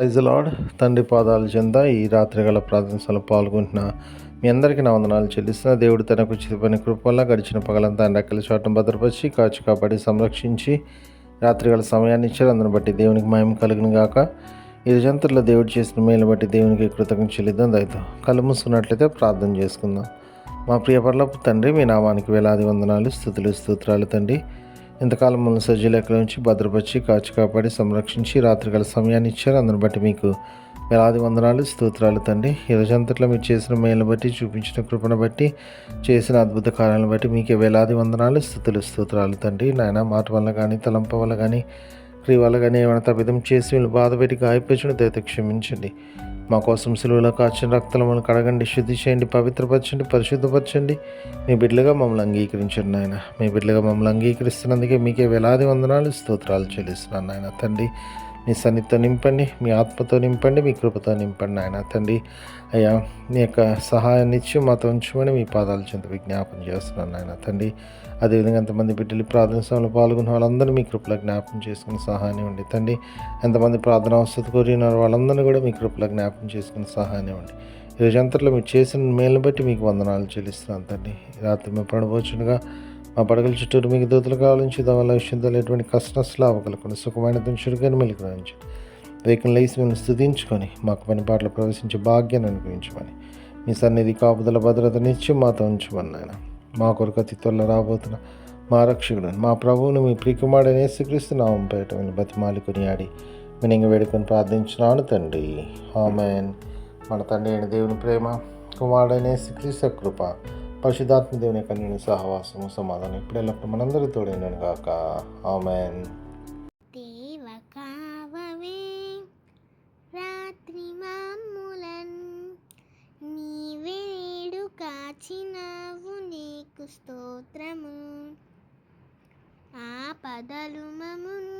Lord. తండ్రి పాదాల చెంద ఈ రాత్రి గల ప్రార్థనలో పాల్గొంటున్న మీ అందరికీ నా వందనాలు చెల్లిస్తున్న. దేవుడు తనకు చిరుపని కృపల్లా గడిచిన పగలంతా ఆయన రెక్కల చోటం భద్రపరిచి కాచి కాపాడి సంరక్షించి రాత్రి గల సమయాన్ని ఇచ్చారు అందుని బట్టి దేవునికి మహిమ కలిగిన గాక. ఈ జంతువుల్లో దేవుడు చేసిన మేలు బట్టి దేవునికి కృతజ్ఞత చెల్లిద్దాం. దయతో కళ్ళు మూసుకున్నట్లయితే ప్రార్థన చేసుకుందాం. మా ప్రియ పర్లపు తండ్రి మీ నామానికి వేలాది వందనాలు స్థుతులు స్తోత్రాలు తండ్రి. ఇంతకాలం మన సజ్జీలెక్కల నుంచి భద్రపరిచి కాచి కాపాడి సంరక్షించి రాత్రికాల సమయాన్ని ఇచ్చారు. అందుని బట్టి మీకు వేలాది వందనాలు. స్తోత్రాలు తండ్రి. ఈ రోజంతట్లో మీరు చేసిన మేలు బట్టి చూపించిన కృపను బట్టి చేసిన అద్భుత కార్యాలను బట్టి మీకే వేలాది వందనాలు స్థుతులు స్తోత్రాలు తండ్రి. నాయన మాట వల్ల కానీ తలంప వల్ల కానీ క్రియ వల్ల కానీ ఏమైనా తప్పిదం చేసి వీళ్ళు బాధ పెట్టి గాయపరిచిన దయత క్షమించండి. మా కోసం సులువులో కాచిన రక్తలను కడగండి శుద్ధి చేయండి పవిత్రపరచండి పరిశుద్ధపరచండి. మీ బిడ్డలుగా మమ్మల్ని అంగీకరించండి నాయన. మీ బిడ్డలుగా మమ్మల్ని అంగీకరిస్తున్నందుకే మీకే వేలాది వందనాలు స్తోత్రాలు చెల్లిస్తున్నాను నాయన. తండ్రి మీ సన్నిధితో నింపండి మీ ఆత్మతో నింపండి మీ కృపతో నింపండి నాయన తండ్రి. అయ్యా మీ యొక్క సహాయాన్ని ఇచ్చి మాతో ఉంచమని మీ పాదాలు చెంత విజ్ఞాపన చేస్తున్నాను నాయన తండ్రి. అదేవిధంగా ఎంతమంది బిడ్డలు ప్రార్థన సభలో పాల్గొన్న వాళ్ళందరూ మీ కృపలో జ్ఞాపం చేసుకుని సహాయాన్ని ఉండి తండ్రి. ఎంతమంది ప్రార్థన అవసరం కోరినారు వాళ్ళందరినీ కూడా మీ కృపలో జ్ఞాపం చేసుకుని సహాయాన్ని ఉండి ఈ రోజంతట్లో మీరు చేసిన మేలు బట్టి మీకు వందనాలు చెల్లిస్తున్నాను తండ్రి. రాత్రి మేము పడబోచుండగా మా పడగల చుట్టూరు మీకు దూతలు కావాలని దవల విషయం ఎటువంటి కష్ట నష్టాలు అవ్వగలకుండా సుఖమైన దుంచుడుగా మెలకు నుంచి వేకం లేసి మేము స్థుతించుకొని మాకు పని పాటలు ప్రవేశించే భాగ్యాన్ని అనుగ్రహించమని. మీ సన్నిధి కాపుదల భద్రతనిచ్చి మాతో ఉంచమని నాయన. మా కొరకు అతి త్వరలో రాబోతున్న మా రక్షకుడు మా ప్రభువును మీ ప్రియకుమారుడైన యేసుక్రీస్తు నామం పేట విని బతిమాలి కొనియాడి వినింగ వేడుకొని ప్రార్థించున్నాను తండ్రి. ఆమెన్. మన తండ్రి అయిన దేవుని ప్రేమ కుమారుడైన యేసుక్రీస్తు కృప పరిశుధాత్మ దేవుని యొక్క నేను సహవాసము సమాధానం ఇప్పుడు మనందరి తోడైనాను కాక ఆమెన్. రాత్రి కాచినావు నీకు స్తోత్రము. ఆ పదలు మమును